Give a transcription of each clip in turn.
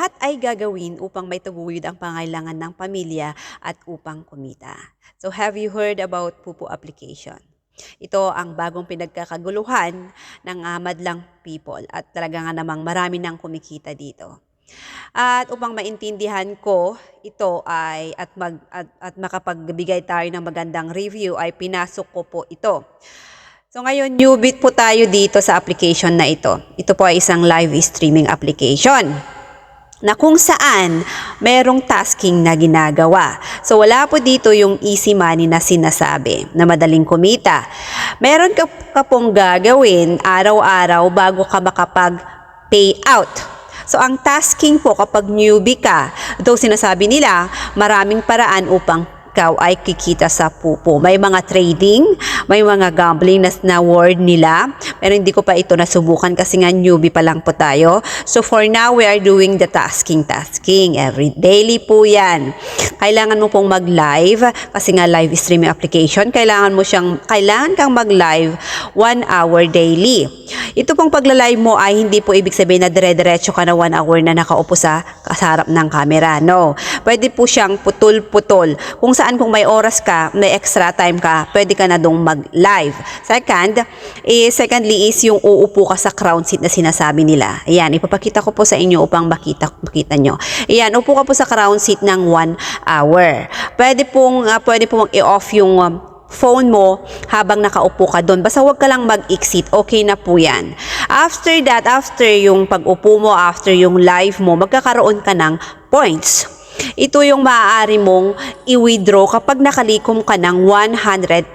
lahat ay gagawin upang may taguyod ang pangailangan ng pamilya at upang kumita. So have you heard about Pupo application? Ito ang bagong pinagkakaguluhan ng ah, madlang people at talaga nga namang marami nang kumikita dito. At upang maintindihan ko ito ay at mag at, at makapagbigay tayo ng magandang review ay pinasok ko po ito. So ngayon newbie po tayo dito sa application na ito. Ito po ay isang live streaming application na kung saan merong tasking na ginagawa. So wala po dito yung easy money na sinasabi na madaling kumita. Meron ka, ka pong gagawin araw-araw bago ka makapag pay out. So ang tasking po kapag newbie ka, ito sinasabi nila, maraming paraan upang ikaw ay kikita sa pupo. May mga trading, may mga gambling na, na word nila, pero hindi ko pa ito nasubukan kasi nga newbie pa lang po tayo. So for now, we are doing the tasking, tasking. Every daily po yan. Kailangan mo pong mag-live kasi nga live streaming application. Kailangan mo siyang, kailangan kang mag-live one hour daily. Ito pong pagla-live mo ay hindi po ibig sabihin na dire-diretso ka na one hour na nakaupo sa kasarap ng camera. No. Pwede po siyang putol-putol. Kung saan kung may oras ka, may extra time ka, pwede ka na dong mag-live. Second, is, secondly is yung uupo ka sa crown seat na sinasabi nila. Ayan, ipapakita ko po sa inyo upang makita, makita nyo. Ayan, upo ka po sa crown seat ng one hour. Pwede pong, ah, pwede pong i-off yung um, phone mo habang nakaupo ka doon. Basta huwag ka lang mag-exit, okay na po yan. After that, after yung pag-upo mo, after yung live mo, magkakaroon ka ng points. Ito yung maaari mong i-withdraw kapag nakalikom ka ng 100,000.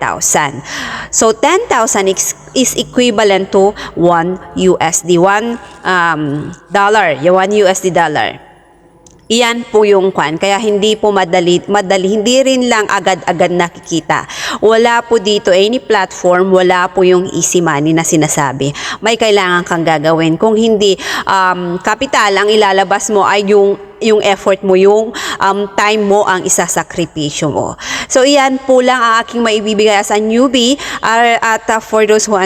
So, 10,000 is, equivalent to 1 USD, 1 um, dollar, yung 1 USD dollar. Iyan po yung kwan. Kaya hindi po madali, madali, hindi rin lang agad-agad nakikita. Wala po dito any platform, wala po yung easy money na sinasabi. May kailangan kang gagawin. Kung hindi um, capital ang ilalabas mo ay yung yung effort mo, yung um, time mo ang isasakripisyo mo. So, iyan po lang ang aking maibibigay as a newbie. Ar- at uh, for those who,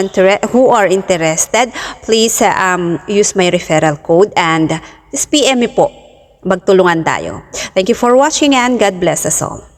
who are interested, please uh, um, use my referral code and just PM me po magtulungan tayo. Thank you for watching and God bless us all.